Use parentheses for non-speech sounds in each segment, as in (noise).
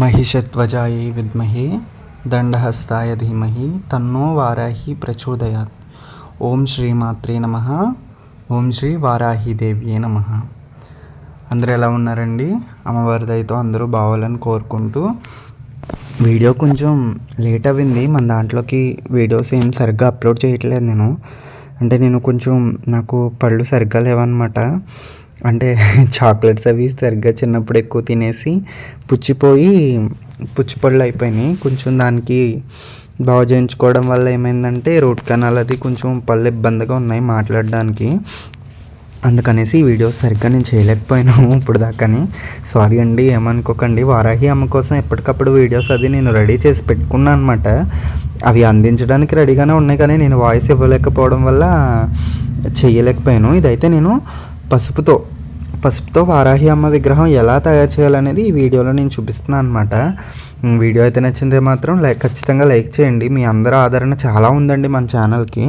महिषध्वजायै విద్మహే దండహస్తాయ ధీమహి తన్నో వారాహి ప్రచోదయాత్ ఓం శ్రీ మాత్రే నమ ఓం శ్రీ వారాహి దేవ్యే నమ అందరూ ఎలా ఉన్నారండి అమ్మవారి దయతో అందరూ బావాలని కోరుకుంటూ వీడియో కొంచెం లేట్ అయింది మన దాంట్లోకి వీడియోస్ ఏం సరిగ్గా అప్లోడ్ చేయట్లేదు నేను అంటే నేను కొంచెం నాకు పళ్ళు సరిగ్గా లేవన్నమాట అంటే (laughs) చాక్లెట్స్ అవి సరిగ్గా చిన్నప్పుడు ఎక్కువ తినేసి పుచ్చిపోయి పుచ్చిపళ్ళు అయిపోయినాయి. కొంచెం దానికి బాగు చేయించుకోవడం వల్ల ఏమైందంటే రూట్ కెనాల్ అది కొంచెం పళ్ళు ఇబ్బందిగా ఉన్నాయి మాట్లాడడానికి. అందుకనేసి ఈ వీడియోస్ సరిగ్గా నేను చేయలేకపోయినాము ఇప్పుడు దాకాని సారీ అండి ఏమనుకోకండి. వారాహి అమ్మ కోసం ఎప్పటికప్పుడు వీడియోస్ అది నేను రెడీ చేసి పెట్టుకున్నాను అనమాట అవి అందించడానికి రెడీగానే ఉన్నాయి కానీ నేను వాయిస్ ఇవ్వలేకపోవడం వల్ల చేయలేకపోయాను. ఇదైతే నేను పసుపుతో పసుపుతో వారాహి అమ్మ విగ్రహం ఎలా తయారు చేయాలనేది ఈ వీడియోలో నేను చూపిస్తున్నాను అనమాట వీడియో అయితే నచ్చిందే మాత్రం లైక్ ఖచ్చితంగా లైక్ చేయండి. మీ అందరూ ఆదరణ చాలా ఉందండి మన ఛానల్కి.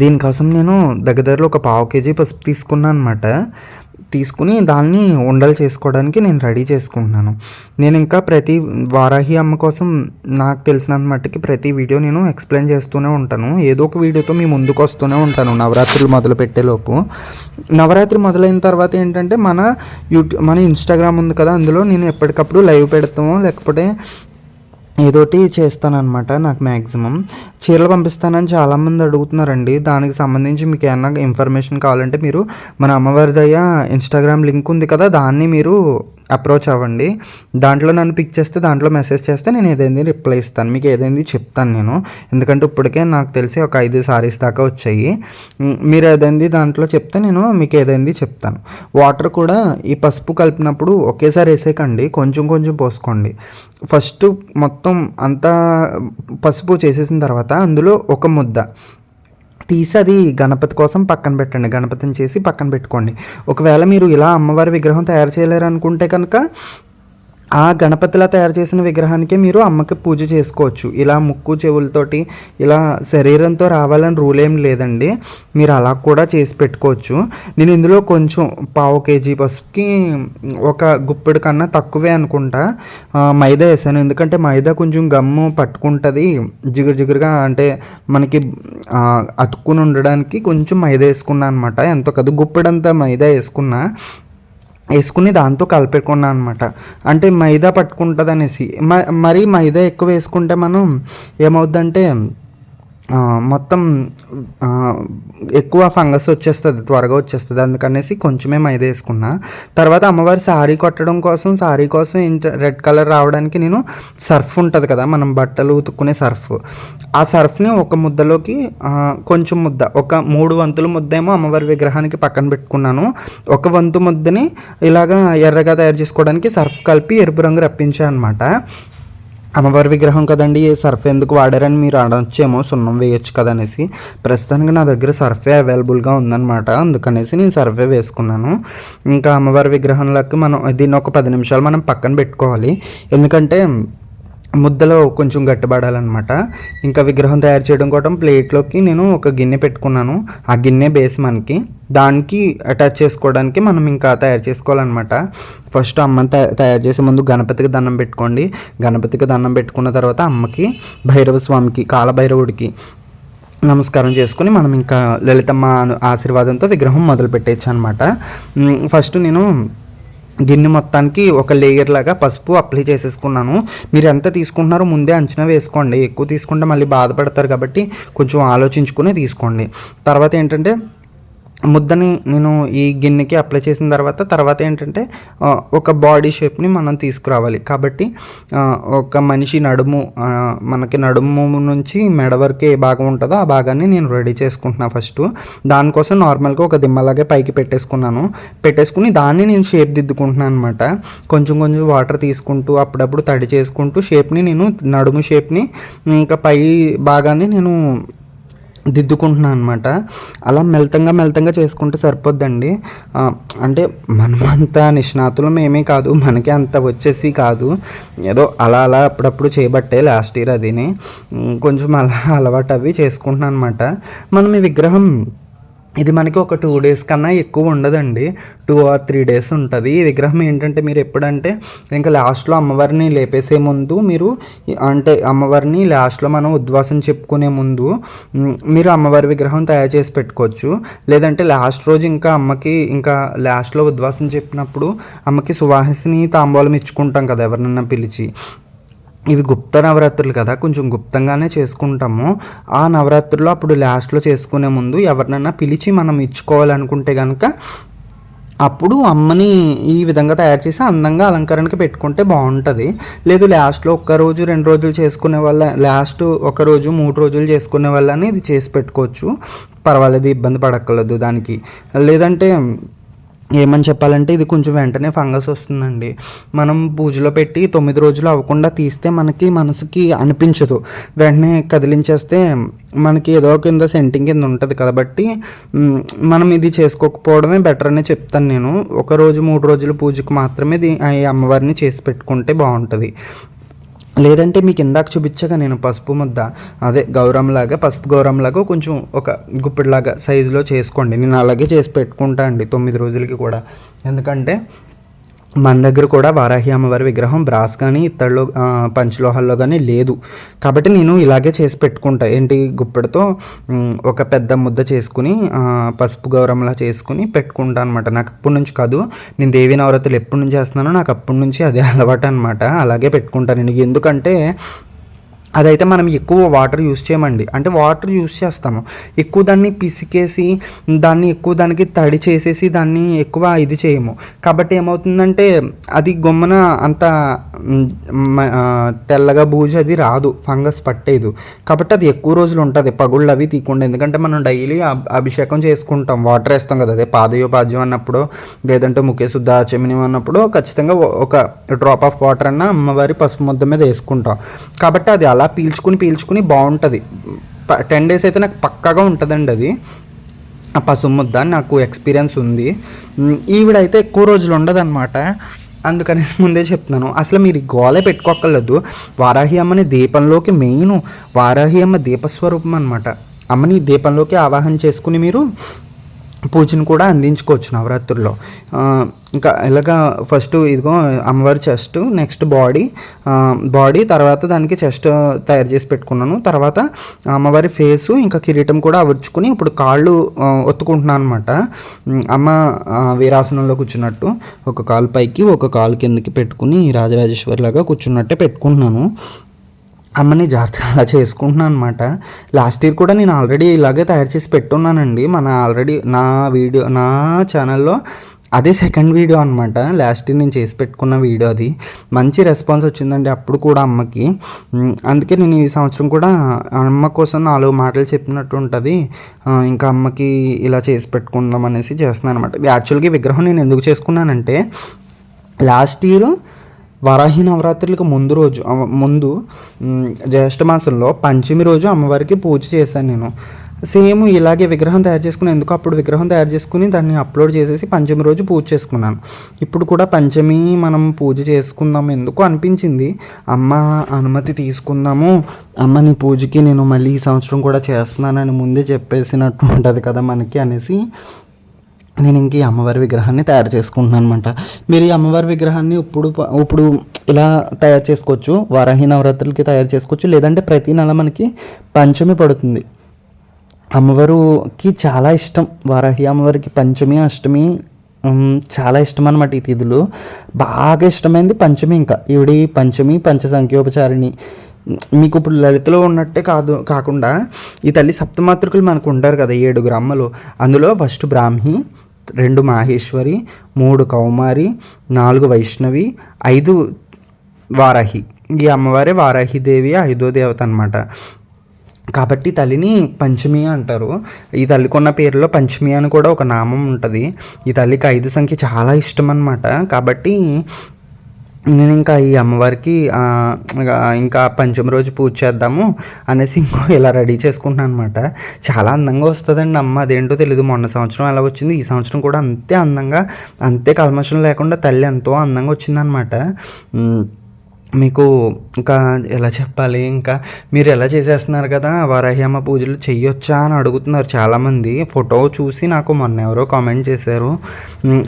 దీనికోసం నేను దగ్గరలో ఒక పావు కేజీ పసుపు తీసుకున్నాను అనమాట తీసుకుని దాన్ని ఉండలు చేసుకోవడానికి నేను రెడీ చేసుకుంటున్నాను. నేను ఇంకా ప్రతి వారాహి అమ్మ కోసం నాకు తెలిసినంత మట్టుకి ప్రతి వీడియో నేను ఎక్స్ప్లెయిన్ చేస్తూనే ఉంటాను. ఏదో ఒక వీడియోతో మీ ముందుకు వస్తూనే ఉంటాను నవరాత్రులు మొదలు పెట్టేలోపు నవరాత్రి మొదలైన తర్వాత ఏంటంటే మన యూట్యూబ్ మన ఇన్స్టాగ్రామ్ ఉంది కదా అందులో నేను ఎప్పటికప్పుడు లైవ్ పెడతాము లేకపోతే ఏదోటి చేస్తానన్నమాట నాకు మ్యాక్సిమం చీరలు పంపిస్తానని చాలామంది అడుగుతున్నారండి. దానికి సంబంధించి మీకు ఏమన్నా ఇన్ఫర్మేషన్ కావాలంటే మీరు మన అమ్మవారి దయ ఇన్స్టాగ్రామ్ లింక్ ఉంది కదా దాన్ని మీరు అప్రోచ్ అవ్వండి. దాంట్లో నన్ను పిక్ చేస్తే దాంట్లో మెసేజ్ చేస్తే నేను ఏదైంది రిప్లై ఇస్తాను. మీకు ఏదైంది చెప్తాను నేను. ఎందుకంటే ఇప్పటికే నాకు తెలిసి ఒక ఐదు సారీస్ దాకా వచ్చాయి. మీరు ఏదైంది దాంట్లో చెప్తే నేను మీకు ఏదైంది చెప్తాను. వాటర్ కూడా ఈ పసుపు కలిపినప్పుడు ఒకేసారి వేసేకండి కొంచెం కొంచెం పోసుకోండి. ఫస్ట్ మొత్తం అంతా పసుపు చేసేసిన తర్వాత అందులో ఒక ముద్ద. తీసి అది గణపతి కోసం పక్కన పెట్టండి. గణపతిని చేసి పక్కన పెట్టుకోండి. ఒకవేళ మీరు ఇలా అమ్మవారి విగ్రహం తయారు చేయలేరు అనుకుంటే కనుక ఆ గణపతిలా తయారు చేసిన విగ్రహానికి మీరు అమ్మకి పూజ చేసుకోవచ్చు. ఇలా ముక్కు చెవులతోటి ఇలా శరీరంతో రావాలని రూల్ ఏం లేదండి. మీరు అలా కూడా చేసి పెట్టుకోవచ్చు. నేను ఇందులో కొంచెం పావు కేజీ పసుపుకి ఒక గుప్పెడు కన్నా తక్కువే అనుకుంటా. మైదా వేసాను. ఎందుకంటే మైదా కొంచెం గమ్ము పట్టుకుంటుంది. జిగురు జిగురుగా అంటే మనకి అతుక్కుని ఉండడానికి కొంచెం మైదా వేసుకున్నాను అనమాట ఎంతో కదా గుప్పెడంతా మైదా వేసుకున్నా. వేసుకుని దాంతో కలిపెట్టుకున్నాను అనమాట అంటే మైదా పట్టుకుంటుంది అనేసి మరీ మైదా ఎక్కువ వేసుకుంటే మనం ఏమవుద్దంటే మొత్తం ఎక్కువ ఫంగస్ వచ్చేస్తుంది త్వరగా వచ్చేస్తుంది. అందుకనేసి కొంచెమే మైదా వేసుకున్నా. తర్వాత అమ్మవారి శారీ కొట్టడం కోసం శారీ కోసం రెడ్ కలర్ రావడానికి నేను సర్ఫ్ ఉంటుంది కదా మనం బట్టలు ఉతుక్కునే సర్ఫ్. ఆ సర్ఫ్ని ఒక ముద్దలోకి కొంచెం ముద్ద ఒక మూడు వంతుల ముద్ద ఏమో అమ్మవారి విగ్రహానికి పక్కన పెట్టుకున్నాను. ఒక వంతు ముద్దని ఇలాగా ఎర్రగా తయారు చేసుకోవడానికి సర్ఫ్ కలిపి ఎరుపు రంగు రప్పించాను అనమాట అమ్మవారి విగ్రహం కదండి సర్ఫ్ ఎందుకు వాడారని మీరు అనొచ్చేమో సున్నం వేయొచ్చు కదా అనేసి ప్రస్తుతానికి నా దగ్గర సర్ఫే అవైలబుల్గా ఉందన్నమాట. అందుకనేసి నేను సర్ఫే వేసుకున్నాను. ఇంకా అమ్మవారి విగ్రహంలోకి మనం దీన్ని ఒక పది నిమిషాలు మనం పక్కన పెట్టుకోవాలి. ఎందుకంటే ముద్దలో కొంచెం గట్టిపడాలన్నమాట. ఇంకా విగ్రహం తయారు చేయడం కోసం ప్లేట్లోకి నేను ఒక గిన్నె పెట్టుకున్నాను. ఆ గిన్నె బేస్ మనకి. దానికి అటాచ్ చేసుకోవడానికి మనం ఇంకా తయారు చేసుకోవాలన్నమాట. ఫస్ట్ అమ్మ తయారు చేసే ముందు గణపతికి దండం పెట్టుకోండి. గణపతికి దండం పెట్టుకున్న తర్వాత అమ్మకి భైరవ స్వామికి కాలభైరవుడికి నమస్కారం చేసుకుని మనం ఇంకా లలితమ్మ ఆశీర్వాదంతో విగ్రహం మొదలు పెట్టేయచ్చు అనమాట ఫస్ట్ నేను గిన్నె మొత్తానికి ఒక లేయర్ లాగా పసుపు అప్లై చేసేసుకున్నాను. మీరు ఎంత తీసుకుంటున్నారో ముందే అంచనా వేసుకోండి. ఎక్కువ తీసుకుంటే మళ్ళీ బాధపడతారు కాబట్టి కొంచెం ఆలోచించుకుని తీసుకోండి. తర్వాత ఏంటంటే ముద్దని నేను ఈ గిన్నెకి అప్లై చేసిన తర్వాత తర్వాత ఏంటంటే ఒక బాడీ షేప్ని మనం తీసుకురావాలి. కాబట్టి ఒక మనిషి నడుము మనకి నడుము నుంచి మెడ వరకు ఏ భాగం ఉంటుందో ఆ భాగాన్ని నేను రెడీ చేసుకుంటున్నాను ఫస్ట్ దానికోసం నార్మల్గా ఒక దిమ్మలాగే పైకి పెట్టేసుకున్నాను. పెట్టేసుకుని దాన్ని నేను షేప్ దిద్దుకుంటున్నాను అనమాట కొంచెం కొంచెం వాటర్ తీసుకుంటూ అప్పుడప్పుడు తడి చేసుకుంటూ షేప్ని నేను నడుము షేప్ని ఇంకా పై భాగాన్ని నేను దిద్దుకుంటున్నాను అనమాట అలా మెల్తంగా మెల్తంగా చేసుకుంటే సరిపోద్దండి. అంటే మనమంతా నిష్ణాతులం ఏమీ కాదు మనకి అంత వచ్చేసి కాదు. ఏదో అలా అలా అప్పుడప్పుడు చేయబట్టే లాస్ట్ ఇయర్ అదిని. కొంచెం అలా అలవాటు అవి చేసుకుంటున్నాను అనమాట మనం ఈ విగ్రహం ఇది మనకి ఒక టూ డేస్ కన్నా ఎక్కువ ఉండదండి. టూ ఆర్ త్రీ డేస్ ఉంటుంది. ఈ విగ్రహం ఏంటంటే మీరు ఎప్పుడంటే ఇంకా లాస్ట్లో అమ్మవారిని లేపేసే ముందు మీరు అంటే అమ్మవారిని లాస్ట్లో మనం ఉద్వాసం చెప్పుకునే ముందు మీరు అమ్మవారి విగ్రహం తయారు చేసి పెట్టుకోవచ్చు. లేదంటే లాస్ట్ రోజు ఇంకా అమ్మకి ఇంకా లాస్ట్లో ఉద్వాసం చెప్పినప్పుడు అమ్మకి సువాసిని తాంబూలం ఇచ్చుకుంటాం కదా ఎవరినన్నా పిలిచి. ఇవి గుప్త నవరాత్రులు కదా కొంచెం గుప్తంగానే చేసుకుంటాము. ఆ నవరాత్రుల్లో అప్పుడు లాస్ట్లో చేసుకునే ముందు ఎవరినైనా పిలిచి మనం ఇచ్చుకోవాలనుకుంటే కనుక అప్పుడు అమ్మని ఈ విధంగా తయారు చేసి అందంగా అలంకరణకి పెట్టుకుంటే బాగుంటుంది. లేదు లాస్ట్లో ఒక్క రోజు రెండు రోజులు చేసుకునే వాళ్ళ లాస్ట్ ఒక రోజు మూడు రోజులు చేసుకునే వాళ్ళని ఇది చేసి పెట్టుకోవచ్చు. పర్వాలేదు ఇబ్బంది పడక్కర్లేదు దానికి. లేదంటే ఏమని చెప్పాలంటే ఇది కొంచెం వెంటనే ఫంగస్ వస్తుందండి. మనం పూజలో పెట్టి తొమ్మిది రోజులు అవ్వకుండా తీస్తే మనకి మనసుకి అనిపించదు. వెంటనే కదిలించేస్తే మనకి ఏదో కింద సెంటింగ్ కింద ఉంటుంది కాబట్టి మనం ఇది చేసుకోకపోవడమే బెటర్ అనే చెప్తాను నేను. ఒక రోజు మూడు రోజుల పూజకు మాత్రమే ఇది ఈ అమ్మవారిని చేసి పెట్టుకుంటే బాగుంటుంది. లేదంటే మీకు ఇందాక చూపించగా నేను పసుపు ముద్ద అదే గౌరంలాగా పసుపు గౌరంలాగా కొంచెం ఒక గుప్పిడిలాగా సైజులో చేసుకోండి. నేను అలాగే చేసి పెట్టుకుంటా అండి తొమ్మిది రోజులకి కూడా. ఎందుకంటే మన దగ్గర కూడా వారాహి అమ్మవారి విగ్రహం బ్రాస్ కానీ ఇత్తడిలో పంచలోహాల్లో కానీ లేదు. కాబట్టి నేను ఇలాగే చేసి పెట్టుకుంటా. ఏంటి గుప్పెడితో ఒక పెద్ద ముద్ద చేసుకుని పసుపు గౌరంలా చేసుకుని పెట్టుకుంటా అనమాట నాకు అప్పటి నుంచి కాదు నేను దేవి నవరాత్రులు ఎప్పటి నుంచి చేస్తున్నానో నాకు అప్పటి నుంచి అదే అలవాటు అనమాట అలాగే పెట్టుకుంటాను నేను. ఎందుకంటే అదైతే మనం ఎక్కువ వాటర్ యూస్ చేయమండి. అంటే వాటర్ యూస్ చేస్తాము. ఎక్కువ దాన్ని పిసికేసి దాన్ని ఎక్కువ దానికి తడి చేసేసి దాన్ని ఎక్కువ ఇది చేయము. కాబట్టి ఏమవుతుందంటే అది గొమ్మన అంత తెల్లగా బూజు అది రాదు. ఫంగస్ పట్టేదు. కాబట్టి అది ఎక్కువ రోజులు ఉంటుంది. పగుళ్ళు అవి తీయకుండా. ఎందుకంటే మనం డైలీ అభిషేకం చేసుకుంటాం. వాటర్ వేస్తాం కదా. అదే పాదయోపాద్యం అన్నప్పుడు లేదంటే ముఖే శుద్ధ చెమిని అన్నప్పుడు ఖచ్చితంగా ఒక డ్రాప్ ఆఫ్ వాటర్ అన్న అమ్మవారి పసుపు ముద్ద మీద వేసుకుంటాం. కాబట్టి అది అలా పీల్చుకుని పీల్చుకుని బాగుంటుంది. టెన్ డేస్ అయితే నాకు పక్కాగా ఉంటుందండి అది. ఆ పసుముద్ద నాకు ఎక్స్పీరియన్స్ ఉంది. ఈవిడైతే ఎక్కువ రోజులు ఉండదన్నమాట. అందుకని (laughs) ముందే చెప్తున్నాను. అసలు మీరు ఈ గోలే పెట్టుకోక్కర్లేదు. వారాహి అమ్మని దీపంలోకి మెయిన్. వారాహి అమ్మ దీపస్వరూపం అనమాట అమ్మని దీపంలోకి ఆవాహన చేసుకుని మీరు పూజను కూడా అందించుకోవచ్చు నవరాత్రుల్లో. ఇంకా ఇలాగా ఫస్ట్ ఇదిగో అమ్మవారి చెస్ట్ నెక్స్ట్ బాడీ బాడీ తర్వాత దానికి చెస్ట్ తయారు చేసి పెట్టుకున్నాను. తర్వాత అమ్మవారి ఫేసు ఇంకా కిరీటం కూడా అవర్చుకుని ఇప్పుడు కాళ్ళు ఒత్తుకుంటున్నాను అనమాట అమ్మ వీరాసనంలో కూర్చున్నట్టు ఒక కాలు పైకి ఒక కాలు కిందకి పెట్టుకుని రాజరాజేశ్వరి లాగా కూర్చున్నట్టే పెట్టుకుంటున్నాను. అమ్మని జాగ్రత్తగా అలా చేసుకుంటున్నాను అనమాట లాస్ట్ ఇయర్ కూడా నేను ఆల్రెడీ ఇలాగే తయారు చేసి పెట్టున్నానండి. మన ఆల్రెడీ నా వీడియో నా ఛానల్లో అదే సెకండ్ వీడియో అనమాట లాస్ట్ ఇయర్ నేను చేసి పెట్టుకున్న వీడియో అది. మంచి రెస్పాన్స్ వచ్చిందండి అప్పుడు కూడా అమ్మకి. అందుకే నేను ఈ సంవత్సరం కూడా అమ్మ కోసం నాలుగు మాటలు చెప్పినట్టు ఉంటుంది. ఇంకా అమ్మకి ఇలా చేసి పెట్టుకుందాం అనేసి చేస్తున్నాను అనమాట యాక్చువల్గా విగ్రహం నేను ఎందుకు చేసుకున్నానంటే లాస్ట్ ఇయర్ వరాహి నవరాత్రులకు ముందు రోజు ముందు జ్యేష్ఠమాసంలో జ్యేష్ఠ మాసంలో పంచమి రోజు అమ్మవారికి పూజ చేశాను నేను. సేమ్ ఇలాగే విగ్రహం తయారు చేసుకుని ఎందుకు అప్పుడు విగ్రహం తయారు చేసుకుని దాన్ని అప్లోడ్ చేసేసి పంచమి రోజు పూజ చేసుకున్నాను. ఇప్పుడు కూడా పంచమి మనం పూజ చేసుకుందాం ఎందుకు అనిపించింది. అమ్మ అనుమతి తీసుకుందాము. అమ్మ నీ పూజకి నేను మళ్ళీ ఈ సంవత్సరం కూడా చేస్తున్నానని ముందే చెప్పేసినట్టు ఉంటుంది కదా మనకి అనేసి నేను ఇంక ఈ అమ్మవారి విగ్రహాన్ని తయారు చేసుకుంటున్నాను అనమాట మీరు ఈ అమ్మవారి విగ్రహాన్ని ఇప్పుడు ఇప్పుడు ఇలా తయారు చేసుకోవచ్చు. వారాహి నవరాత్రులకి తయారు చేసుకోవచ్చు. లేదంటే ప్రతి నెల మనకి పంచమి పడుతుంది. అమ్మవారికి చాలా ఇష్టం. వారాహి అమ్మవారికి పంచమి అష్టమి చాలా ఇష్టం అనమాట ఈ తిథులు. బాగా ఇష్టమైంది పంచమి ఇంకా. ఈవిడి పంచమి పంచ సంఖ్యోపచారిణి మీకు ఇప్పుడు లలితలో ఉన్నట్టే కాదు కాకుండా ఈ తల్లి సప్తమాతృకులు మనకు ఉంటారు కదా ఏడుగురు అమ్మలు అందులో ఫస్ట్ బ్రాహ్మి రెండు మాహేశ్వరి మూడు కౌమారి నాలుగు వైష్ణవి ఐదు వారాహి. ఈ అమ్మవారే వారాహిదేవి ఐదో దేవత అనమాట కాబట్టి తల్లిని పంచమి అంటారు. ఈ తల్లికున్న పేరులో పంచమి అని కూడా ఒక నామం ఉంటుంది. ఈ తల్లికి ఐదు సంఖ్య చాలా ఇష్టం అనమాట కాబట్టి నేను ఇంకా ఈ అమ్మవారికి ఇంకా పంచమి రోజు పూజ చేద్దాము అనేసి ఇంకో ఇలా రెడీ చేసుకుంటున్నాను అనమాట చాలా అందంగా వస్తుందండి అమ్మ. అదేంటో తెలియదు మొన్న సంవత్సరం ఎలా వచ్చింది? ఈ సంవత్సరం కూడా అంతే అందంగా అంతే కల్మషం లేకుండా తల్లి ఎంతో అందంగా వచ్చిందనమాట మీకు ఇంకా ఎలా చెప్పాలి? ఇంకా మీరు ఎలా చేసేస్తున్నారు కదా? వారాహి అమ్మ పూజలు చెయ్యొచ్చా అని అడుగుతున్నారు చాలామంది. ఫోటో చూసి నాకు మొన్న ఎవరో కామెంట్ చేశారు.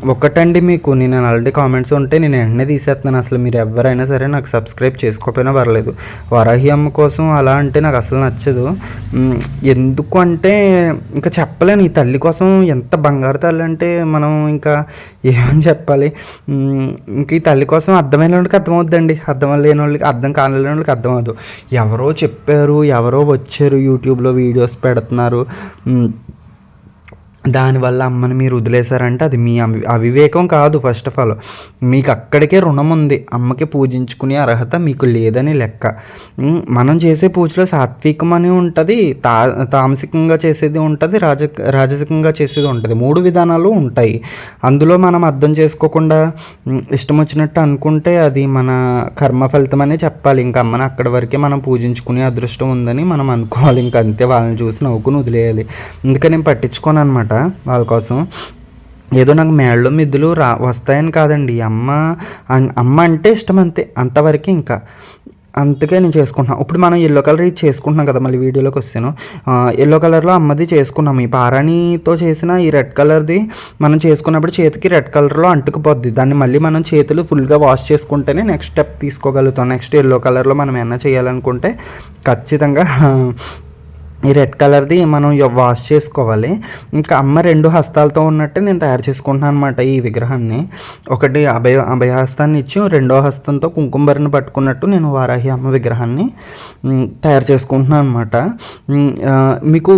ఒకటండి మీకు. నేను ఆల్రెడీ కామెంట్స్ ఉంటే నేను వెంటనే తీసేస్తున్నాను. అసలు మీరు ఎవరైనా సరే నాకు సబ్స్క్రైబ్ చేసుకోకపోయినా పర్లేదు. వారాహి అమ్మ కోసం అలా అంటే నాకు అసలు నచ్చదు. ఎందుకు అంటే ఇంకా చెప్పలేను. ఈ తల్లి కోసం ఎంత బంగారు తల్లి అంటే మనం ఇంకా ఏమని చెప్పాలి? ఇంక ఈ తల్లి కోసం అర్థమైన అర్థమవుద్దండి. అర్థం లేని వాళ్ళకి అర్థం కాని వాళ్ళకి అర్థం అవ్వదు. ఎవరో చెప్పారు ఎవరో వచ్చారు యూట్యూబ్లో వీడియోస్ పెడుతున్నారు. దానివల్ల అమ్మని మీరు వదిలేశారంటే అది మీ అవి అవివేకం కాదు ఫస్ట్ ఆఫ్ ఆల్ మీకు అక్కడికే రుణం ఉంది. అమ్మకి పూజించుకునే అర్హత మీకు లేదని లెక్క. మనం చేసే పూజలో సాత్వికం అని ఉంటుంది తా తామసికంగా చేసేది ఉంటుంది రాజ రాజసికంగా చేసేది ఉంటుంది. మూడు విధానాలు ఉంటాయి. అందులో మనం అర్థం చేసుకోకుండా ఇష్టం వచ్చినట్టు అనుకుంటే అది మన కర్మ ఫలితం చెప్పాలి. ఇంకా అమ్మని అక్కడి వరకే మనం పూజించుకునే అదృష్టం ఉందని మనం అనుకోవాలి. ఇంకా అంతే వాళ్ళని చూసి నవ్వుకుని వదిలేయాలి. అందుకని నేను పట్టించుకోను అనమాట వాళ్ళ కోసం. ఏదో నాకు మేళ్ళు మిద్దులు రా వస్తాయని కాదండి. అమ్మ అన్- అమ్మ అంటే ఇష్టం అంతే అంతవరకే ఇంకా. అందుకే నేను చేసుకుంటున్నాను ఇప్పుడు మనం ఎల్లో కలర్ ఇది చేసుకుంటున్నాం కదా మళ్ళీ వీడియోలోకి వస్తాను. ఎల్లో కలర్లో అమ్మది చేసుకున్నాం. ఈ పారాణితో చేసిన ఈ రెడ్ కలర్ది మనం చేసుకున్నప్పుడు చేతికి రెడ్ కలర్లో అంటుకుపోద్ది. దాన్ని మళ్ళీ మనం చేతులు ఫుల్గా వాష్ చేసుకుంటేనే నెక్స్ట్ స్టెప్ తీసుకోగలుగుతాం. నెక్స్ట్ ఎల్లో కలర్లో మనం ఏమైనా చేయాలనుకుంటే ఖచ్చితంగా ఈ రెడ్ కలర్ది మనం వాష్ చేసుకోవాలి. ఇంకా అమ్మ రెండు హస్తాలతో ఉన్నట్టు నేను తయారు చేసుకుంటున్నాను అనమాట ఈ విగ్రహాన్ని. ఒకటి అభయ అభయహస్తాన్ని ఇచ్చి రెండో హస్తంతో కుంకుమరిని పట్టుకున్నట్టు నేను వారాహి అమ్మ విగ్రహాన్ని తయారు చేసుకుంటున్నాను అనమాట మీకు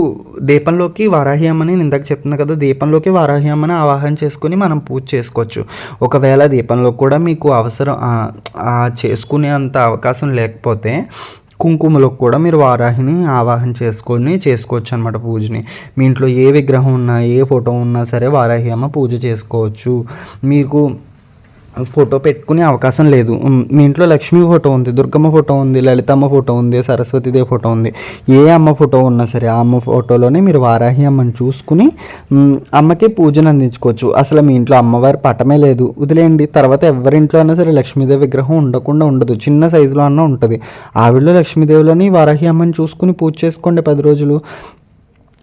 దీపంలోకి వారాహి అమ్మని నేను ఇందాక చెప్తున్నా కదా దీపంలోకి వారాహి అమ్మని ఆవాహన చేసుకుని మనం పూజ చేసుకోవచ్చు. ఒకవేళ దీపంలో కూడా మీకు అవసరం చేసుకునే అంత అవకాశం లేకపోతే కుంకుమలో కూడా మీరు వారాహిని ఆవాహన చేసుకొని చేసుకోవచ్చు అనమాట పూజని. మీ ఇంట్లో ఏ విగ్రహం ఉన్నా ఏ ఫోటో ఉన్నా సరే వారాహి అమ్మ పూజ చేసుకోవచ్చు. మీకు ఫోటో పెట్టుకునే అవకాశం లేదు. మీ ఇంట్లో లక్ష్మి ఫోటో ఉంది దుర్గమ్మ ఫోటో ఉంది లలితమ్మ ఫోటో ఉంది సరస్వతిదేవి ఫోటో ఉంది. ఏ అమ్మ ఫోటో ఉన్నా సరే ఆ అమ్మ ఫోటోలోనే మీరు వారాహి అమ్మని చూసుకుని అమ్మకి పూజను అందించుకోవచ్చు. అసలు మీ ఇంట్లో అమ్మవారి పటమే లేదు. వదిలేయండి. తర్వాత ఎవరింట్లో అయినా సరే లక్ష్మీదేవి విగ్రహం ఉండకుండా ఉండదు. చిన్న సైజులో అన్న ఉంటుంది. ఆవిడలో లక్ష్మీదేవిలోని వారాహి అమ్మని చూసుకుని పూజ చేసుకోండి పది రోజులు.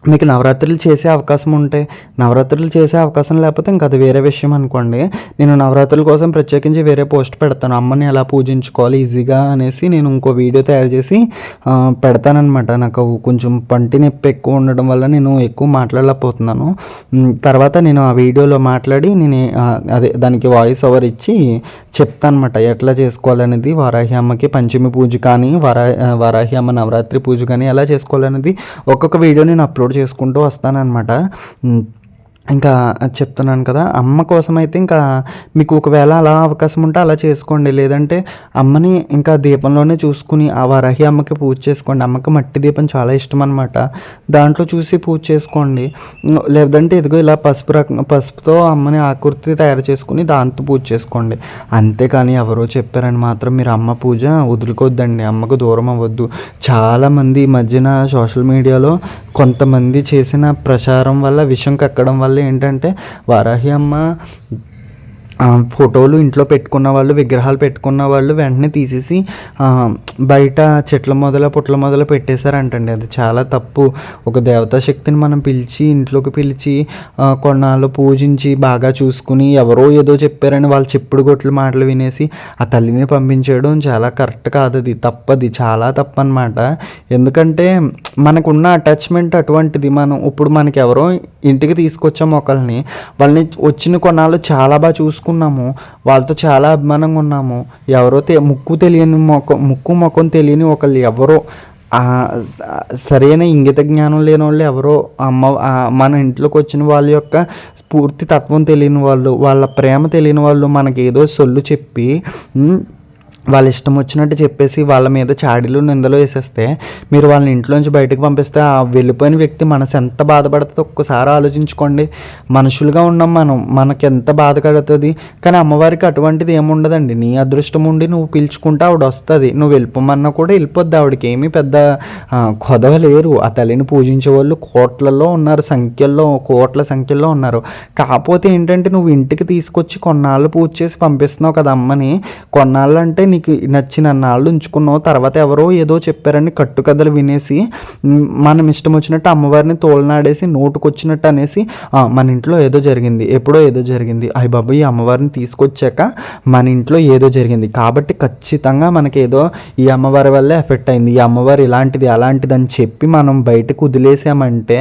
మీకు నవరాత్రులు చేసే అవకాశం ఉంటే నవరాత్రులు చేసే అవకాశం లేకపోతే ఇంకా అది వేరే విషయం అనుకోండి. నేను నవరాత్రుల కోసం ప్రత్యేకించి వేరే పోస్ట్ పెడతాను. అమ్మని ఎలా పూజించుకోవాలి ఈజీగా అనేసి నేను ఇంకో వీడియో తయారు చేసి పెడతానమాట పెడతానన్నమాట. నాకు కొంచెం పంటి నొప్పి ఎక్కువ ఉండడం వల్ల నేను ఎక్కువ మాట్లాడలేకపోతున్నాను. తర్వాత నేను ఆ వీడియోలో మాట్లాడి నేను అదే దానికి వాయిస్ ఓవర్ ఇచ్చి చెప్తాను అనమాట ఎట్లా చేసుకోవాలనేది వారాహి అమ్మకి పంచమి పూజ కానీ వారా వారాహి అమ్మ నవరాత్రి పూజ కానీ ఎలా చేసుకోవాలనేది ఒక్కొక్క వీడియో నేను అప్లోడ్ చేసుకుంటూ వస్తానన్నమాట. ఇంకా చెప్తున్నాను కదా అమ్మ కోసం అయితే ఇంకా మీకు ఒకవేళ అలా అవకాశం ఉంటే అలా చేసుకోండి. లేదంటే అమ్మని ఇంకా దీపంలోనే చూసుకుని ఆ వరహి అమ్మకి పూజ చేసుకోండి. అమ్మకి మట్టి దీపం చాలా ఇష్టం అనమాట దాంట్లో చూసి పూజ చేసుకోండి. లేదంటే ఇదిగో ఇలా పసుపు రకం పసుపుతో అమ్మని ఆకృతి తయారు చేసుకుని దాంతో పూజ చేసుకోండి. అంతేకాని ఎవరో చెప్పారని మాత్రం మీరు అమ్మ పూజ వదులుకోవద్దండి. అమ్మకు దూరం అవ్వద్దు. చాలామంది ఈ మధ్యన సోషల్ మీడియాలో కొంతమంది చేసిన ప్రచారం వల్ల విషం కక్కడం వల్ల ఏంటంటే వారాహి అమ్మ ఫోటోలు ఇంట్లో పెట్టుకున్న వాళ్ళు విగ్రహాలు పెట్టుకున్న వాళ్ళు వెంటనే తీసేసి బయట చెట్ల మొదల పుట్ల మొదల పెట్టేశారంటండి. అది చాలా తప్పు. ఒక దేవతా శక్తిని మనం పిలిచి ఇంట్లోకి పిలిచి కొన్నాళ్ళు పూజించి బాగా చూసుకుని ఎవరో ఏదో చెప్పారని వాళ్ళు చెప్పుడు గొట్లు మాటలు వినేసి ఆ తల్లిని పంపించేయడం చాలా కరెక్ట్ కాదు అది తప్పది. చాలా తప్పు అనమాట ఎందుకంటే మనకున్న అటాచ్మెంట్ అటువంటిది. మనం ఇప్పుడు మనకెవరో ఇంటికి తీసుకొచ్చాము ఒకళ్ళని. వాళ్ళని వచ్చిన కొన్నాళ్ళు చాలా బాగా చేసుకున్నాము వాళ్ళతో చాలా అభిమానంగా ఉన్నాము. ఎవరో తె ముక్కు తెలియని మొక్క ముక్కు ముఖం తెలియని ఒకళ్ళు ఎవరో సరైన ఇంగిత జ్ఞానం లేని వాళ్ళు ఎవరో అమ్మ మన ఇంట్లోకి వచ్చిన వాళ్ళ యొక్క స్ఫూర్తి తత్వం తెలియని వాళ్ళు వాళ్ళ ప్రేమ తెలియని వాళ్ళు మనకి ఏదో సొల్లు చెప్పి వాళ్ళ ఇష్టం వచ్చినట్టు చెప్పేసి వాళ్ళ మీద చాడీలు నిందలు వేసేస్తే మీరు వాళ్ళని ఇంట్లోంచి బయటకు పంపిస్తే ఆ వెళ్ళిపోయిన వ్యక్తి మనసు ఎంత బాధపడుతుందో ఒక్కసారి ఆలోచించుకోండి. మనుషులుగా ఉన్నాం మనం మనకి ఎంత బాధ కడుతుంది కానీ అమ్మవారికి అటువంటిది ఏముండదండి. నీ అదృష్టం ఉండి నువ్వు పిలుచుకుంటే ఆవిడ వస్తుంది. నువ్వు వెళ్ళిపోమన్నా కూడా వెళ్ళిపోద్ది. ఆవిడకి ఏమీ పెద్ద కొదవ లేరు. ఆ తల్లిని పూజించే వాళ్ళు కోట్లలో ఉన్నారు సంఖ్యల్లో కోట్ల సంఖ్యలో ఉన్నారు. కాకపోతే ఏంటంటే నువ్వు ఇంటికి తీసుకొచ్చి కొన్నాళ్ళు పూజ చేసి పంపిస్తున్నావు కదా అమ్మని. కొన్నాళ్ళు అంటే నీకు నచ్చిన నాళ్ళు ఉంచుకున్నావు. తర్వాత ఎవరో ఏదో చెప్పారని కట్టుకథలు వినేసి మనం ఇష్టం వచ్చినట్టు అమ్మవారిని తోలనాడేసి నోటుకొచ్చినట్టు అనేసి మన ఇంట్లో ఏదో జరిగింది. ఎప్పుడో ఏదో జరిగింది. అయ్య బాబు ఈ అమ్మవారిని తీసుకొచ్చాక మన ఇంట్లో ఏదో జరిగింది. కాబట్టి ఖచ్చితంగా మనకి ఏదో ఈ అమ్మవారి వల్లే ఎఫెక్ట్ అయింది. ఈ అమ్మవారు ఇలాంటిది అలాంటిది అని చెప్పి మనం బయటకు వదిలేసామంటే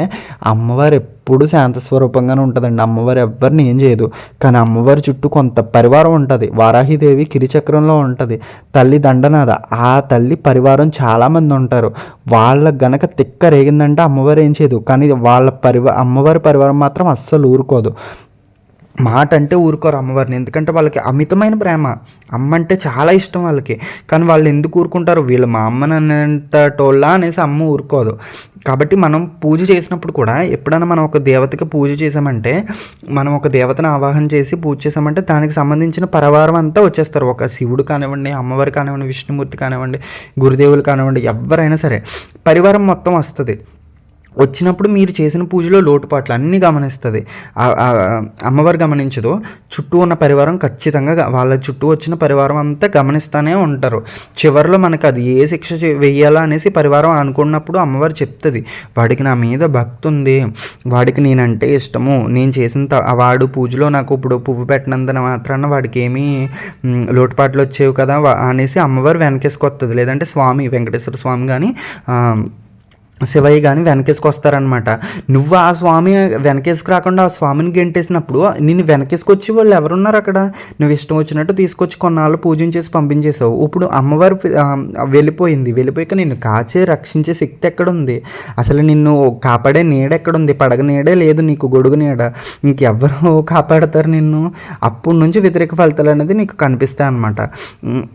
అమ్మవారు ఎప్పుడు శాంత స్వరూపంగానే ఉంటుందండి. అమ్మవారు ఎవరిని ఏం చేయదు. కానీ అమ్మవారి చుట్టూ కొంత పరివారం ఉంటుంది. వారాహిదేవి కిరిచక్రంలో ఉంటుంది. తల్లి దండనాథ ఆ తల్లి పరివారం చాలామంది ఉంటారు. వాళ్ళ గనక తిక్క రేగిందంటే అమ్మవారు ఏం చేయదు. కానీ వాళ్ళ పరివా అమ్మవారి పరివారం మాత్రం అస్సలు ఊరుకోదు. మాట అంటే ఊరుకోరు అమ్మవారిని. ఎందుకంటే వాళ్ళకి అమితమైన ప్రేమ. అమ్మ అంటే చాలా ఇష్టం వాళ్ళకి. కానీ వాళ్ళు ఎందుకు ఊరుకుంటారు? వీళ్ళు మా అమ్మని అనేంత టోళ్ళా అనేసి అమ్మ ఊరుకోదు. కాబట్టి మనం పూజ చేసినప్పుడు కూడా ఎప్పుడైనా మనం ఒక దేవతకి పూజ చేసామంటే మనం ఒక దేవతను ఆవాహన చేసి పూజ చేసామంటే దానికి సంబంధించిన పరివారం అంతా వచ్చేస్తారు. ఒక శివుడు కానివ్వండి అమ్మవారు కానివ్వండి విష్ణుమూర్తి కానివ్వండి గురుదేవులు కానివ్వండి ఎవరైనా సరే. పరివారం మొత్తం వస్తుంది. వచ్చినప్పుడు మీరు చేసిన పూజలో లోటుపాట్లు అన్నీ గమనిస్తుంది. అమ్మవారు గమనించదు. చుట్టూ ఉన్న పరివారం ఖచ్చితంగా వాళ్ళ చుట్టూ వచ్చిన పరివారం అంతా గమనిస్తూనే ఉంటారు. చివరిలో మనకు అది ఏ శిక్ష వేయాలా అనేసి పరివారం అనుకున్నప్పుడు అమ్మవారు చెప్తుంది. వాడికి నా మీద భక్తి ఉంది. వాడికి నేనంటే ఇష్టము. నేను చేసిన త- వాడు పూజలో నాకు ఇప్పుడు పువ్వు పెట్టినందున మాత్రాన వాడికి ఏమీ లోటుపాట్లు వచ్చేవి కదా అనేసి అమ్మవారు వెనకేసుకొస్తుంది లేదంటే స్వామి వెంకటేశ్వర స్వామి కానీ శివయ్య కానీ వెనకేసుకు వస్తారనమాట నువ్వు ఆ స్వామి వెనకేసుకు రాకుండా ఆ స్వామిని గెంటేసినప్పుడు నిన్ను వెనకేసుకొచ్చి వాళ్ళు ఎవరున్నారు అక్కడ? నువ్వు ఇష్టం వచ్చినట్టు తీసుకొచ్చి కొన్నాళ్ళు పూజించేసి పంపించేసావు ఇప్పుడు అమ్మవారు వెళ్ళిపోయింది. వెళ్ళిపోయాక నిన్ను కాచే రక్షించే శక్తి ఎక్కడుంది? అసలు నిన్ను కాపాడే నీడ ఎక్కడుంది? పడగ నీడే లేదు నీకు గొడుగు నీడ. ఇంకెవ్వరు కాపాడతారు నిన్ను? అప్పటి నుంచి వ్యతిరేక ఫలితాలు అనేది నీకు కనిపిస్తాయి అనమాట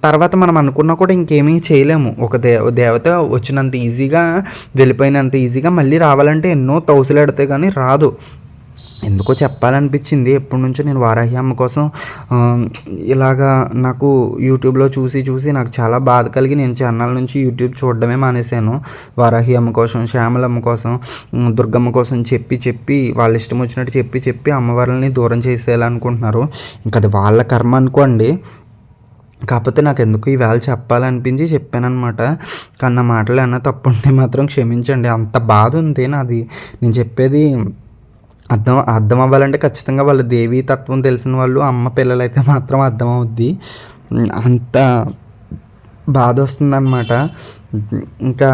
తర్వాత మనం అనుకున్నా కూడా ఇంకేమీ చేయలేము. ఒక దే దేవత వచ్చినంత ఈజీగా వెళ్ళిపోయినంత ఈజీగా మళ్ళీ రావాలంటే ఎన్నో తౌసులాడితే కానీ రాదు. ఎందుకో చెప్పాలనిపించింది. ఎప్పటి నుంచో నేను వారాహి అమ్మ కోసం ఇలాగా నాకు యూట్యూబ్లో చూసి చూసి నాకు చాలా బాధ కలిగి నేను ఛానల్ నుంచి యూట్యూబ్ చూడడమే మానేశాను. వారాహి అమ్మ కోసం శ్యామలమ్మ కోసం దుర్గమ్మ కోసం చెప్పి చెప్పి వాళ్ళ ఇష్టం వచ్చినట్టు చెప్పి చెప్పి అమ్మవారిని దూరం చేసేయాలనుకుంటున్నారు. ఇంకా అది వాళ్ళ కర్మ అనుకోండి. కాకపోతే నాకు ఎందుకు ఈ వేళ చెప్పాలనిపించి చెప్పానమాట కానీ నా మాటలు ఏమన్నా తప్పు ఉంటే మాత్రం క్షమించండి. అంత బాధ ఉంది నాది. నేను చెప్పేది అర్థం అర్థం అవ్వాలంటే ఖచ్చితంగా వాళ్ళ దేవీ తత్వం తెలిసిన వాళ్ళు అమ్మ పిల్లలైతే మాత్రం అర్థం అవుద్ది. అంత బాధ వస్తుందన్నమాట. ఇంకా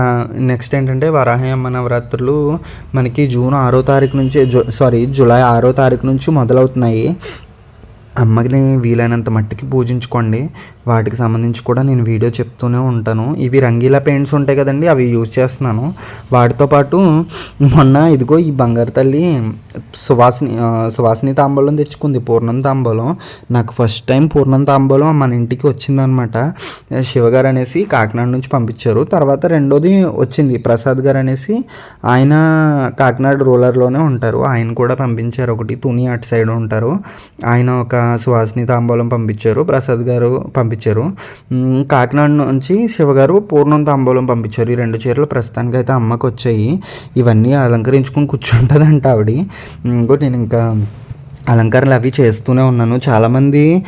నెక్స్ట్ ఏంటంటే వరాహయమ్మ నవరాత్రులు మనకి జూన్ ఆరో తారీఖు నుంచి జు సారీ జూలై ఆరో తారీఖు నుంచి మొదలవుతున్నాయి. అమ్మని వీలైనంత మట్టికి పూజించుకోండి. వాటికి సంబంధించి కూడా నేను వీడియో చెప్తూనే ఉంటాను. ఇవి రంగీలా పెయింట్స్ ఉంటాయి కదండి అవి యూజ్ చేస్తున్నాను. వాటితో పాటు మొన్న ఇదిగో ఈ బంగారు తల్లి సువాసిని సువాసిని తాంబూలం తెచ్చుకుంది పూర్ణం తాంబూలం. నాకు ఫస్ట్ టైం పూర్ణం తాంబూలం మన ఇంటికి వచ్చిందనమాట. శివగారు అనేసి కాకినాడ నుంచి పంపించారు. తర్వాత రెండోది వచ్చింది ప్రసాద్ గారు అనేసి ఆయన కాకినాడ రూలర్లోనే ఉంటారు. ఆయన కూడా పంపించారు. ఒకటి తుని అటు సైడ్ ఉంటారు. ఆయన ఒక సుహాసిని తాంబూలం పంపించారు ప్రసాద్ గారు పంపించారు. కాకినాడ నుంచి శివగారు పూర్ణం తాంబూలం పంపించారు. ఈ రెండు చీరలు ప్రస్తుతానికి అయితే అమ్మకు వచ్చాయి ఇవన్నీ అలంకరించుకొని కూర్చుంటుందంట ఆవిడ. ఇంకోటి నేను ఇంకా అలంకరణలు అవి చేస్తూనే ఉన్నాను. చాలామంది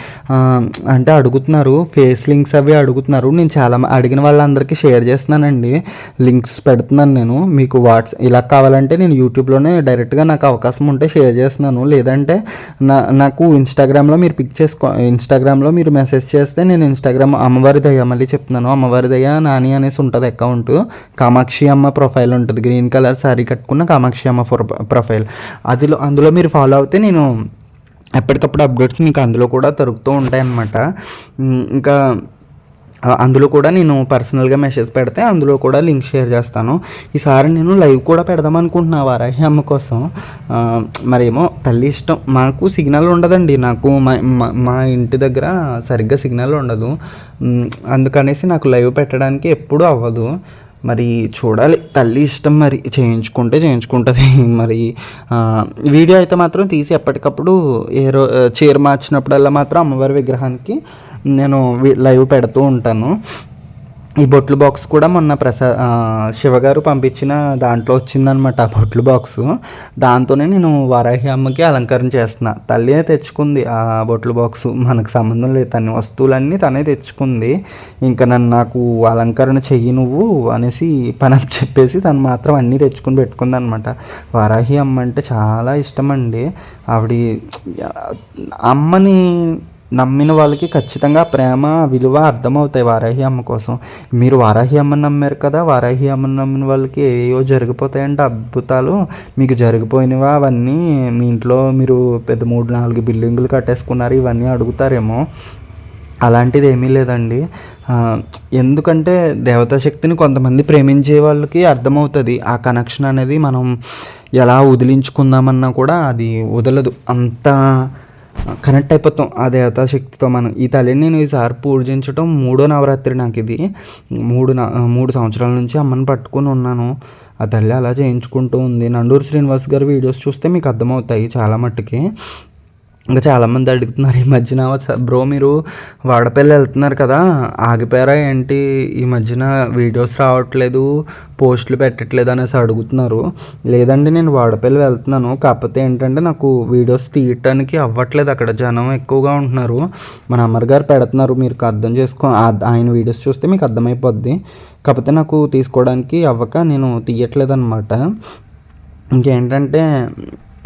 అంటే అడుగుతున్నారు ఫేస్ లింక్స్ అవి అడుగుతున్నారు. నేను చాలా అడిగిన వాళ్ళందరికీ షేర్ చేస్తున్నానండి. లింక్స్ పెడుతున్నాను నేను. మీకు వాట్స్ ఇలా కావాలంటే నేను యూట్యూబ్లోనే డైరెక్ట్గా నాకు అవకాశం ఉంటే షేర్ చేస్తున్నాను. లేదంటే నా నాకు ఇన్స్టాగ్రామ్లో మీరు పిక్ చేసుకో ఇన్స్టాగ్రామ్లో మీరు మెసేజ్ చేస్తే నేను ఇన్స్టాగ్రామ్ అమ్మవారి దయ మళ్ళీ చెప్తున్నాను. అమ్మవారి దయ నాని అనేసి ఉంటుంది అకౌంట్ కామాక్షి అమ్మ ప్రొఫైల్ ఉంటుంది. గ్రీన్ కలర్ శారీ కట్టుకున్న కామాక్షి అమ్మ ప్రొ- ప్రొఫైల్ అదిలో అందులో మీరు ఫాలో అవుతే నేను ఎప్పటికప్పుడు అప్డేట్స్ మీకు అందులో కూడా దొరుకుతూ ఉంటాయన్నమాట. ఇంకా అందులో కూడా నేను పర్సనల్గా మెసేజ్ పెడితే అందులో కూడా లింక్ షేర్ చేస్తాను. ఈసారి నేను లైవ్ కూడా పెడదాం అనుకుంటున్నా వారాహి అమ్మ కోసం. మరేమో తల్లి ఇష్టం. మాకు సిగ్నల్ ఉండదండి. నాకు మా మా- ఇంటి దగ్గర సరిగ్గా సిగ్నల్ ఉండదు. అందుకనేసి నాకు లైవ్ పెట్టడానికి ఎప్పుడూ అవ్వదు. మరి చూడాలి. తల్లి ఇష్టం మరి చేయించుకుంటే చేయించుకుంటుంది. (laughs) మరి వీడియో అయితే మాత్రం తీసి ఎప్పటికప్పుడు ఏ రో చీర మార్చినప్పుడల్లా మాత్రం అమ్మవారి విగ్రహానికి నేను లైవ్ పెడుతూ ఉంటాను. ఈ బొట్లు బాక్స్ కూడా మొన్న ప్రసా శివగారు పంపించిన దాంట్లో వచ్చిందనమాట ఆ బొట్లు బాక్సు. దాంతోనే నేను వారాహి అమ్మకి అలంకరణ చేస్తున్నా. తల్లినే తెచ్చుకుంది ఆ బొట్లు బాక్సు. మనకు సంబంధం లేదు. తన వస్తువులన్నీ తనే తెచ్చుకుంది. ఇంకా నన్ను నాకు అలంకరణ చెయ్యి నువ్వు అనేసి పని చెప్పేసి తను మాత్రం అన్నీ తెచ్చుకుని పెట్టుకుంది అనమాట వారాహి అమ్మ అంటే చాలా ఇష్టం అండి. ఆవిడ అమ్మని నమ్మిన వాళ్ళకి ఖచ్చితంగా ప్రేమ విలువ అర్థమవుతాయి వారాహి అమ్మ కోసం. మీరు వారాహి అమ్మని నమ్మారు కదా వారాహి అమ్మని నమ్మిన వాళ్ళకి ఏవో జరిగిపోతాయంటే అద్భుతాలు. మీకు జరిగిపోయినవా? అవన్నీ మీ ఇంట్లో మీరు పెద్ద మూడు నాలుగు బిల్డింగులు కట్టేసుకున్నారు ఇవన్నీ అడుగుతారేమో. అలాంటిది ఏమీ లేదండి ఎందుకంటే దేవతాశక్తిని కొంతమంది ప్రేమించే వాళ్ళకి అర్థమవుతుంది. ఆ కనెక్షన్ అనేది మనం ఎలా వదిలించుకుందామన్నా కూడా అది వదలదు. అంత కనెక్ట్ అయిపోతాం. ఆ దేవతా శక్తితో మనం ఈ తల్లిని నేను ఈసారి పూజించడం మూడో నవరాత్రి నాకు ఇది. మూడు మూడు సంవత్సరాల నుంచి అమ్మని పట్టుకొని ఉన్నాను. ఆ తల్లి అలా చేయించుకుంటూ ఉంది. నండూరు శ్రీనివాస్ గారి వీడియోస్ చూస్తే మీకు అర్థమవుతాయి చాలా మట్టుకి. ఇంకా చాలామంది అడుగుతున్నారు ఈ మధ్యన బ్రో మీరు వాడపల్లి వెళ్తున్నారు కదా ఆగిపోయారా ఏంటి? ఈ మధ్యన వీడియోస్ రావట్లేదు పోస్టులు పెట్టట్లేదు అనేసి అడుగుతున్నారు. లేదండి నేను వాడపల్లి వెళ్తున్నాను. కాకపోతే ఏంటంటే నాకు వీడియోస్ తీయటానికి అవ్వట్లేదు. అక్కడ జనం ఎక్కువగా ఉంటున్నారు. మన అమ్మర్ గారు పెడుతున్నారు. మీరు అర్థం చేసుకో ఆయన వీడియోస్ చూస్తే మీకు అర్థమైపోద్ది. కాకపోతే నాకు తీసుకోవడానికి అవ్వక నేను తీయట్లేదు అనమాట ఇంకేంటంటే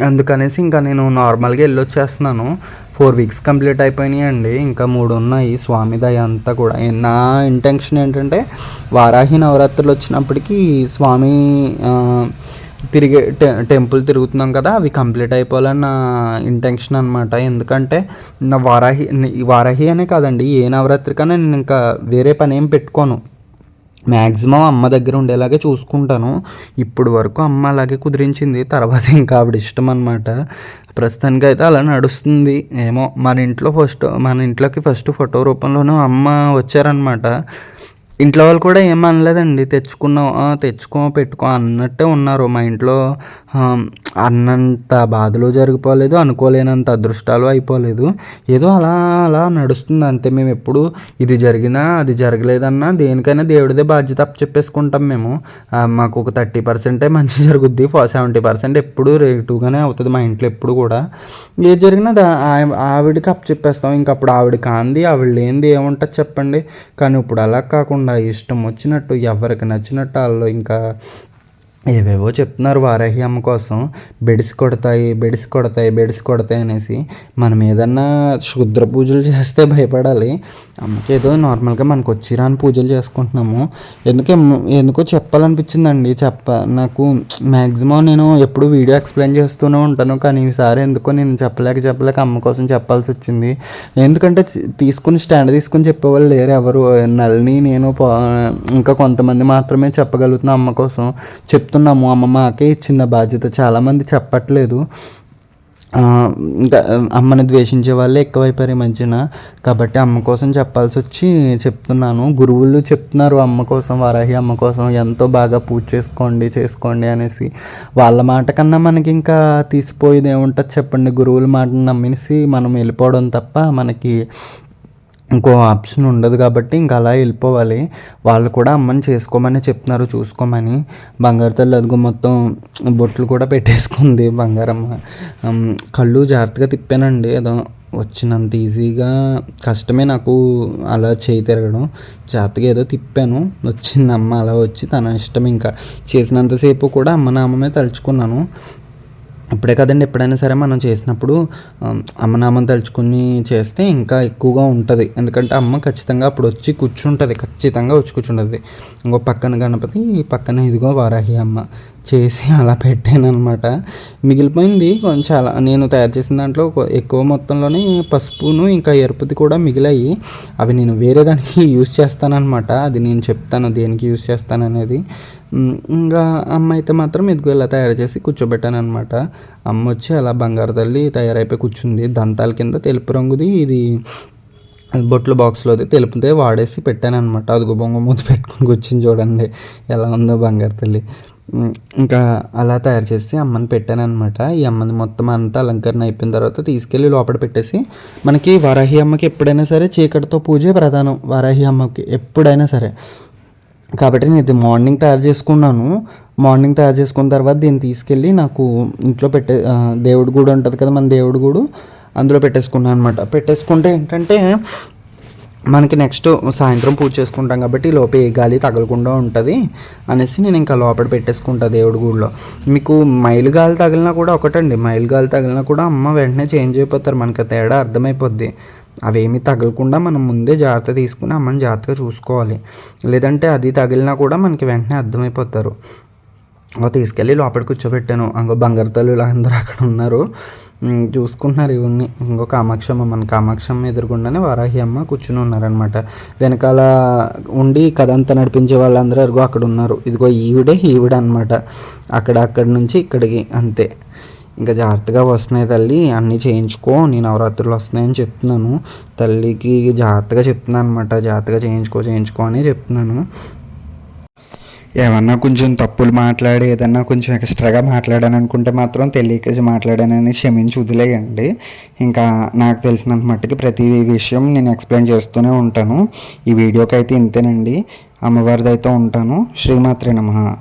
అందుకనేసి ఇంకా నేను నార్మల్గా వెళ్ళొచ్చేస్తున్నాను. ఫోర్ వీక్స్ కంప్లీట్ అయిపోయినాయి అండి. ఇంకా మూడు ఉన్నాయి. స్వామి దయ అంతా కూడా. నా ఇంటెన్షన్ ఏంటంటే వారాహి నవరాత్రులు వచ్చినప్పటికీ స్వామి తిరిగే టె టెంపుల్ తిరుగుతున్నాం కదా అవి కంప్లీట్ అయిపోవాలని నా ఇంటెన్షన్ అనమాట ఎందుకంటే నా వారాహి ఈ వారాహి అనే కాదండి ఏ నవరాత్రికైనా నేను ఇంకా వేరే పని ఏం పెట్టుకోను. మ్యాక్సిమం అమ్మ దగ్గర ఉండేలాగే చూసుకుంటాను. ఇప్పుడు వరకు అమ్మ అలాగే కుదిరించింది. తర్వాత ఇంకా ఆవిడ ఇష్టం అనమాట ప్రస్తుతానికి అయితే అలా నడుస్తుంది. ఏమో మన ఇంట్లో ఫస్ట్ మన ఇంట్లోకి ఫస్ట్ ఫోటో రూపంలోనూ అమ్మ వచ్చారనమాట ఇంట్లో వాళ్ళు కూడా ఏం అనలేదండి. తెచ్చుకున్నావు తెచ్చుకో పెట్టుకో అన్నట్టే ఉన్నారు. మా ఇంట్లో అన్నంత బాధలు జరిగిపోలేదు అనుకోలేనంత అదృష్టాలు అయిపోలేదు. ఏదో అలా అలా నడుస్తుంది అంతే. మేము ఎప్పుడు ఇది జరిగినా అది జరగలేదన్నా దేనికైనా దేవుడిదే బాధ్యత చెప్పేసుకుంటాం మేము. మాకు ఒక థర్టీ పర్సెంటే మంచి జరుగుద్ది సెవెంటీ పర్సెంట్ ఎప్పుడు రేటుగానే అవుతుంది మా ఇంట్లో ఎప్పుడు కూడా. ఏది జరిగినా దా- ఆ- ఆవిడకి అప్ చెప్పేస్తాం. ఇంక అప్పుడు ఆవిడ కాంది ఆవిడ లేనిది ఏముంటుంది చెప్పండి. కానీ ఇప్పుడు అలా కాకుండా ఇష్టం వచ్చినట్టు ఎవరికి నచ్చినట్టు వాళ్ళు ఇంకా ఏవేవో చెప్తున్నారు వారాహి అమ్మ కోసం బెడిసి కొడతాయి బెడిసి కొడతాయి బెడిసి కొడతాయి అనేసి. మనం ఏదన్నా శుద్ర పూజలు చేస్తే భయపడాలి. అమ్మకి ఏదో నార్మల్గా మనకు వచ్చిరాని పూజలు చేసుకుంటున్నాము. ఎందుకే ఎందుకో చెప్పాలనిపించిందండి. చెప్ప నాకు మ్యాక్సిమం నేను ఎప్పుడు వీడియో ఎక్స్ప్లెయిన్ చేస్తూనే ఉంటాను. కానీ ఈసారి ఎందుకో నేను చెప్పలేక చెప్పలేక అమ్మ కోసం చెప్పాల్సి వచ్చింది. ఎందుకంటే తీసుకుని స్టాండ్ తీసుకుని చెప్పేవాళ్ళు లేరు ఎవరు. నల్ని నేను ఇంకా కొంతమంది మాత్రమే చెప్పగలుగుతున్నాం అమ్మ కోసం. చెప్తున్నాను అమ్మ మాకే ఇచ్చిన బాధ్యత చాలామంది చెప్పట్లేదు. ఇంకా అమ్మని ద్వేషించే వాళ్ళే ఎక్కువైపోయారు ఈ మధ్యన. కాబట్టి అమ్మ కోసం చెప్పాల్సి వచ్చి చెప్తున్నాను. గురువులు చెప్తున్నారు అమ్మ కోసం వరాహి అమ్మ కోసం ఎంతో బాగా పూజ చేసుకోండి చేసుకోండి అనేసి. వాళ్ళ మాట కన్నా మనకి ఇంకా తీసిపోయేది ఏముంటుంది చెప్పండి. గురువుల మాటను నమ్మేసి మనం వెళ్ళిపోవడం తప్ప మనకి ఇంకో ఆప్షన్ ఉండదు కాబట్టి ఇంకా అలా వెళ్ళిపోవాలి. వాళ్ళు కూడా అమ్మని చేసుకోమని చెప్తున్నారు చూసుకోమని. బంగారు తల్లి అదిగో మొత్తం బొట్లు కూడా పెట్టేసుకుంది బంగారమ్మ. కళ్ళు జాగ్రత్తగా తిప్పానండి. ఏదో వచ్చినంత ఈజీగా కష్టమే నాకు అలా చేయి తిరగడం. జాగ్రత్తగా ఏదో తిప్పాను. వచ్చింది అమ్మ అలా వచ్చి తన ఇష్టం. ఇంకా చేసినంతసేపు కూడా అమ్మ నామమే తలుచుకున్నాను. ఇప్పుడే కదండి ఎప్పుడైనా సరే మనం చేసినప్పుడు అమ్మనామం తలుచుకుని చేస్తే ఇంకా ఎక్కువగా ఉంటుంది. ఎందుకంటే అమ్మ ఖచ్చితంగా అప్పుడు వచ్చి కూర్చుంటుంది ఖచ్చితంగా వచ్చి కూర్చుంటుంది. ఇంకో పక్కన గణపతి పక్కన ఇదిగో వారాహి అమ్మ. చేసి అలా పెట్టాను అనమాట మిగిలిపోయింది కొంచెం అలా. నేను తయారు చేసిన దాంట్లో ఎక్కువ మొత్తంలోనే పసుపును ఇంకా ఎరుపుది కూడా మిగిలాయి. అవి నేను వేరే దానికి యూస్ చేస్తానన్నమాట. అది నేను చెప్తాను దేనికి యూస్ చేస్తాను అనేది ఇంకా అమ్మ అయితే మాత్రం ఇదిగో ఇలా తయారు చేసి కూర్చోబెట్టాను అనమాట అమ్మ వచ్చి అలా బంగారు తల్లి తయారైపోయి కూర్చుంది. దంతాల కింద తెలుపు రంగుది ఇది బొట్ల బాక్స్లోది తెలుపుతే వాడేసి పెట్టాను అనమాట అది బొంగ మూత పెట్టుకొని కూర్చుని చూడండి ఎలా ఉందో బంగారు తల్లి. ఇంకా అలా తయారు చేసి అమ్మని పెట్టాను అనమాట ఈ అమ్మని మొత్తం అంతా అలంకరణ అయిపోయిన తర్వాత తీసుకెళ్ళి లోపల పెట్టేసి మనకి వారాహి అమ్మకి ఎప్పుడైనా సరే చీకటితో పూజే ప్రధానం వారాహి అమ్మకి ఎప్పుడైనా సరే. కాబట్టి నేను ఇది మార్నింగ్ తయారు చేసుకున్నాను. మార్నింగ్ తయారు చేసుకున్న తర్వాత దీన్ని తీసుకెళ్ళి నాకు ఇంట్లో పెట్టే దేవుడు దేవుడి గుడి ఉంటుంది కదా మన దేవుడి గుడు అందులో పెట్టేసుకున్నాను అనమాట పెట్టేసుకుంటే ఏంటంటే మనకి నెక్స్ట్ సాయంత్రం పూజ చేసుకుంటాం కాబట్టి లోపల ఏ గాలి తగలకుండా ఉంటుంది అనేసి నేను ఇంకా లోపల పెట్టేసుకుంటా దేవుడి గుడిలో. మీకు మైలు గాలి తగిలినా కూడా ఒకటండి. మైలు గాలి తగిలినా కూడా అమ్మ వెంటనే చేంజ్ అయిపోతారు. మనకి తేడా అర్థమైపోద్ది. అవేమీ తగలకుండా మనం ముందే జాగ్రత్త తీసుకుని అమ్మని జాగ్రత్తగా చూసుకోవాలి. లేదంటే అది తగిలినా కూడా మనకి వెంటనే అర్థమైపోతారు. తీసుకెళ్ళి లోపల కూర్చోబెట్టాను. ఇంకో బంగారు తల్లులు అందరూ అక్కడ ఉన్నారు. చూసుకుంటున్నారు ఇవన్నీ. ఇంకో కామాక్షమ్మ మన కామాక్షమ్మ ఎదురుగుండానే వారాహి అమ్మ కూర్చుని ఉన్నారనమాట వెనకాల ఉండి కథ అంతా నడిపించే వాళ్ళందరూ అదిగో అక్కడ ఉన్నారు. ఇదిగో ఈవిడే ఈవిడ అనమాట అక్కడ అక్కడి నుంచి ఇక్కడికి అంతే. ఇంకా జాగ్రత్తగా వస్తున్నాయి తల్లి అన్నీ చేయించుకో నేను నవరాత్రులు వస్తున్నాయని చెప్తున్నాను. తల్లికి జాగ్రత్తగా చెప్తున్నాను అనమాట జాగ్రత్తగా చేయించుకో చేయించుకో అని చెప్తున్నాను. ఏమన్నా కొంచెం తప్పులు మాట్లాడి ఏదన్నా కొంచెం ఎక్స్ట్రాగా మాట్లాడాను అనుకుంటే మాత్రం తెలియక మాట్లాడానని క్షమించి వదిలేయండి. ఇంకా నాకు తెలిసినంత మట్టుకు ప్రతి విషయం నేను ఎక్స్ప్లెయిన్ చేస్తూనే ఉంటాను. ఈ వీడియోకి అయితే ఇంతేనండి. అమ్మవారిది అయితే ఉంటాను. శ్రీమాత్రే నమ.